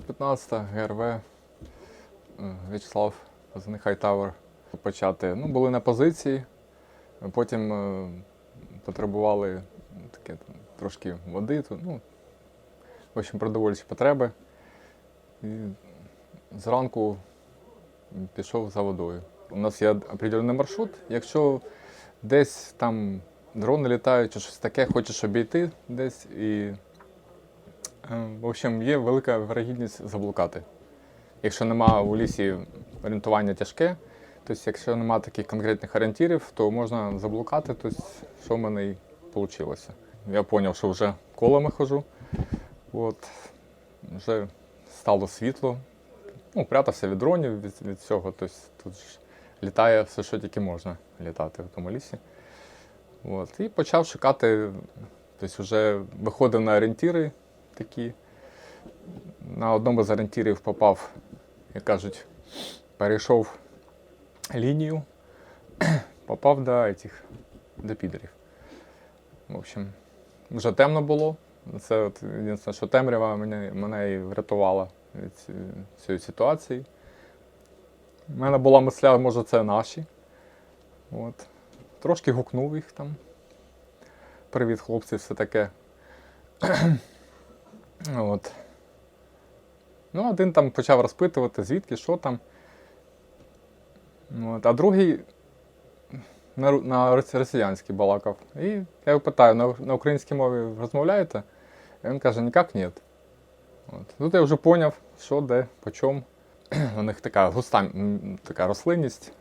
315 ГРВ В'ячеслав Хайтавер почати. Ну, були на позиції, потім е, потребували таке трошки води, то, ну, в общем, продовольчі потреби. І зранку пішов за водою. У нас є определений маршрут. Якщо десь там дрони літають чи щось таке, хочеш обійти десь і. Е, В общем, є велика вирогідність заблукати. Якщо нема у лісі орієнтування тяжке, тобто якщо нема таких конкретних орієнтирів, то можна заблукати, тобто, що в мене і вийшло. Я зрозумів, що вже колами хожу. От, вже стало світло. Ну, прятався від дронів, від, від всього. Тобто тут ж літає все, що тільки можна літати в тому лісі. От, і почав шукати, тобто вже виходив на орієнтири такі. На одному з орієнтирів попав, як кажуть, перейшов лінію, попав до этих, до підерів. В общем, вже темно було. Це от єдине, що темрява мене, мене і врятувала від цієї ситуації. У мене була мисля, може, це наші. От. Трошки гукнув їх там. Привіт, хлопці, все таке. От. Ну, один там почав розпитувати, звідки, що там. От. А другий на, на рос- росіянський балакав. І я його питаю, на, на українській мові розмовляєте? І він каже, ніяк ні. Тут я вже зрозумів, що, де, по чому. У них така густа така рослинність,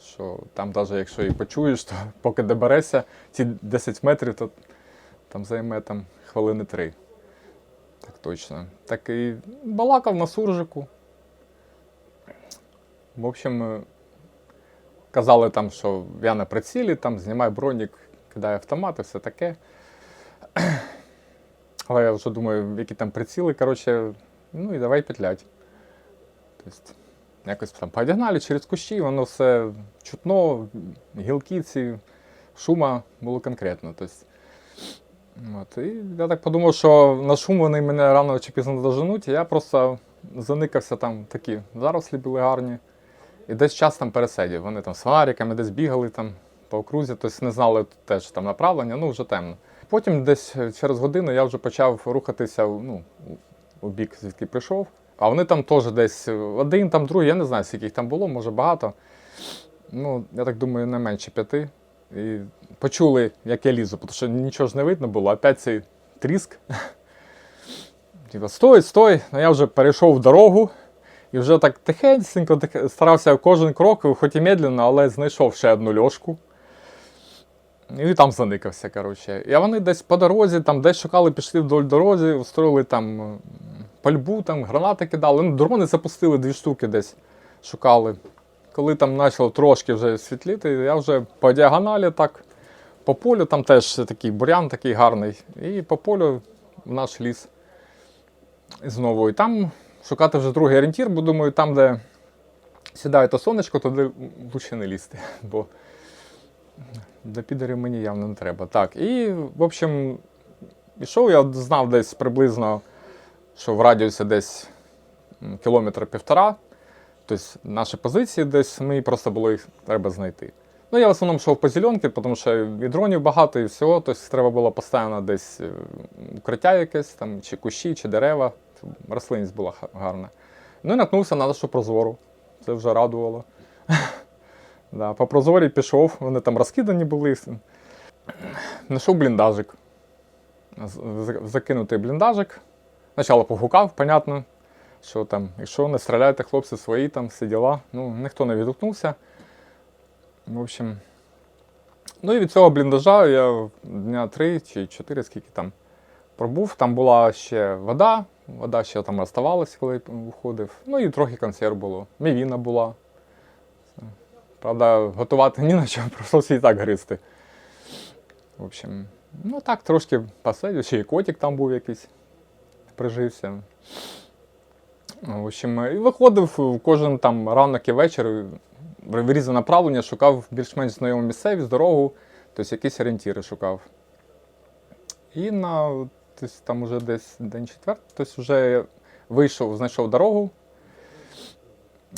що там, навіть якщо і почуєш, то поки доберешся, ці 10 метрів, то там займе там, хвилини три. Так точно. Так і балакав на суржику. В общем, е, казали там, що я на прицілі, там знімай бронік, автомат і все таке. Але я вже думаю, які там приціли, коротше, ну і давай петлять. Тобто, якось там подігнали через кущі, воно все чутно, гілки ці, шума було конкретно. Тобто, от, і я так подумав, що на шум вони мене рано чи пізно доженуть, і я просто заникався там такі зарослі були гарні. І десь час там пересидів. Вони там з фонариками десь бігали там по окрузі, тобто не знали теж там направлення, ну вже темно. Потім десь через годину я вже почав рухатися ну, у бік, звідки прийшов. А вони там теж десь один, там другий, я не знаю, скільки їх там було, може багато. Ну, я так думаю, не менше п'яти. І почули, як я лізу, тому що нічого ж не видно було, опять цей тріск. Типа, стой, стой. Ну я вже перейшов дорогу і вже так тихенько тих- старався кожен крок, хоч і медленно, але знайшов ще одну льошку. І там заникався, коротше. І вони десь по дорозі, там десь шукали, пішли вдоль дорозі, устроїли там пальбу, там гранати кидали. Ну, дрони запустили дві штуки десь, шукали. Коли там почало трошки вже світліти, я вже по діагоналі так, по полю, там теж такий бурян такий гарний. І по полю в наш ліс знову. І там шукати вже другий орієнтір, бо думаю, там, де сідає то сонечко, туди лучше не лізти. Бо до підерів мені явно не треба. Так, і, в общем, ішов, я знав десь приблизно, що в радіусі десь кілометра півтора. Тобто наші позиції десь мені просто було їх треба знайти. Ну, я в основному йшов по зеленки, тому що і дронів багато, і всього. Тобто треба було постійно десь е, укриття якесь, там, чи кущі, чи дерева. Рослинність була гарна. Ну і наткнувся на нашу прозору. Це вже радувало. Да, по прозорі пішов, вони там розкидані були. Знайшов бліндажик. Закинутий бліндажик. Спочатку погукав, понятно, що там, якщо не стріляйте, хлопці свої, там всі діла. Ну, ніхто не відгукнувся. В общем. Ну і від цього бліндажа я дня три чи чотири, скільки там пробув. Там була ще вода, вода ще там оставалась, коли виходив. Ну і трохи консерв було. Мівіна була. Правда, готувати ні на чому, прийшлося і так гризти. В общем, ну так, трошки посидів, ще і котик там був якийсь, прижився. В общем, і виходив кожен там ранок і вечір в різне направлення, шукав більш-менш знайому місцевість, дорогу, тобто якісь орієнтири шукав. І на тобто, там уже десь день четвертий, тобто вже вийшов, знайшов дорогу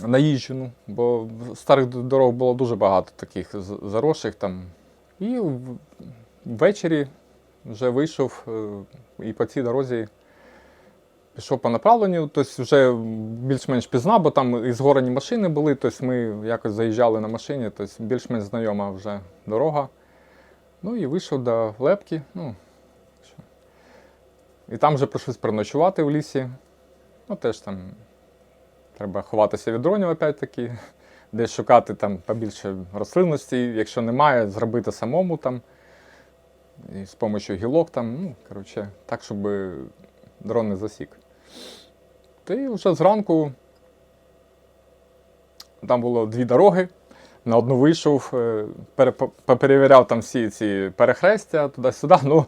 наїжджену, бо старих дорог було дуже багато таких заросших там. І ввечері вже вийшов е, і по цій дорозі пішов по направленню, тобто вже більш-менш пізна, бо там і згорені машини були, тобто ми якось заїжджали на машині, тобто більш-менш знайома вже дорога. Ну і вийшов до Лепки. Ну. І там вже прийшлось переночувати в лісі. Ну, теж там треба ховатися від дронів, опять-таки, десь шукати там побільше рослинності. Якщо немає, зробити самому там. І з допомогою гілок там, ну, коротше, так, щоб дрон не засік. Й вже зранку там було дві дороги. На одну вийшов, е, пере- поперевіряв там всі ці перехрестя туди-сюди. Ну,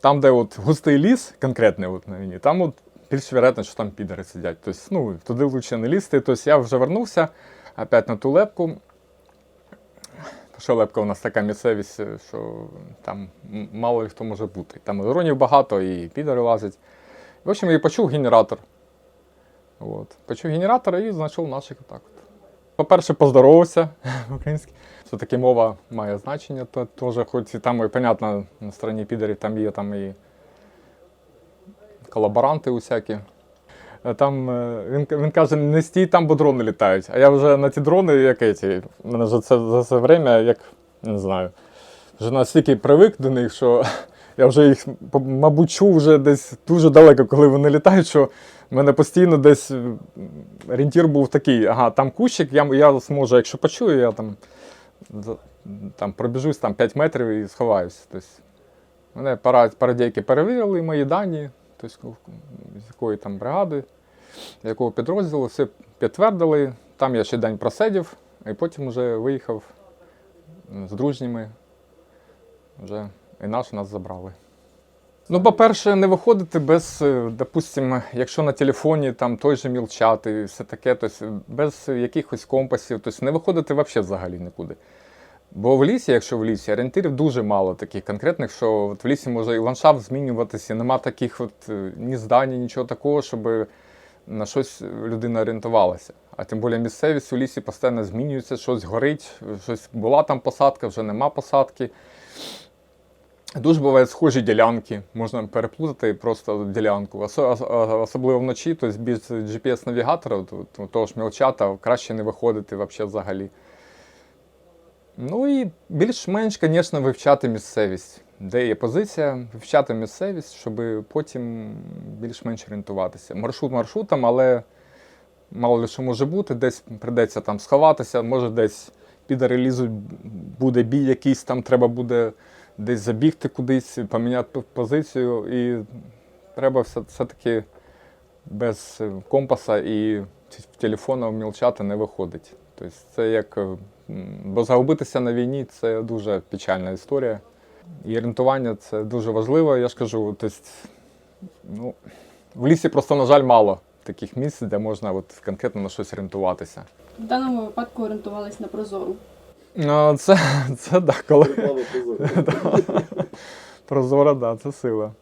там, де от густий ліс, конкретний от на війні, там от більш вероятно, що там підери сидять. Тобто, ну, туди лучше не лізти. Тобто я вже вернувся опять на ту лепку. Що лепка у нас така місцевість, е, що там мало хто може бути. Там дронів багато, і підери лазять. В общем, я почув генератор. От. Почув генератор і знайшов наших отак. От. По-перше, поздоровався українськи. Все-таки мова має значення, то теж, хоч і там, і, понятно, на стороні підерів там є там і колаборанти усякі. Там е, він, він каже, не стій там, бо дрони літають. А я вже на ті дрони, як еті, мене вже це за це время, як не знаю, вже настільки привик до них, що я вже їх, мабуть, чув вже десь дуже далеко, коли вони літають, що в мене постійно десь орієнтір був такий, ага, там кущик, я, я зможу, якщо почую, я там, там пробіжусь там 5 метрів і сховаюся. Тобто, мене пара, парадійки перевірили мої дані, тобто, з якої там бригади, якого підрозділу, все підтвердили. Там я ще день просидів, і потім вже виїхав з дружніми. Вже і наш нас забрали. Ну, по-перше, не виходити без, е, допустимо, якщо на телефоні там той же мілчат і все таке, тобто без якихось компасів, тобто не виходити взагалі взагалі нікуди. Бо в лісі, якщо в лісі, орієнтирів дуже мало таких конкретних, що от в лісі може і ландшафт змінюватися, нема таких от е, ні здані, нічого такого, щоб на щось людина орієнтувалася. А тим більше місцевість у лісі постійно змінюється, щось горить, щось була там посадка, вже нема посадки. Дуже бувають схожі ділянки, можна переплутати просто ділянку. Особливо вночі, тобто без GPS-навігатора, то- то- того ж мілчата, краще не виходити взагалі. Ну і більш-менш, звісно, вивчати місцевість. Де є позиція, вивчати місцевість, щоб потім більш-менш орієнтуватися. Маршрут маршрутом, але мало ли що може бути, десь прийдеться там сховатися, може десь підари лізуть, буде бій якийсь, там треба буде десь забігти кудись, поміняти позицію, і треба все- все-таки без компаса і телефона мілчати не виходить. Тобто це як. Бо загубитися на війні це дуже печальна історія. І орієнтування це дуже важливо, я ж кажу. Тобто, ну, в лісі просто, на жаль, мало таких місць, де можна от конкретно на щось орієнтуватися. В даному випадку орієнтувались на прозору. Ну, це, це да, коли прозора, да, це сила.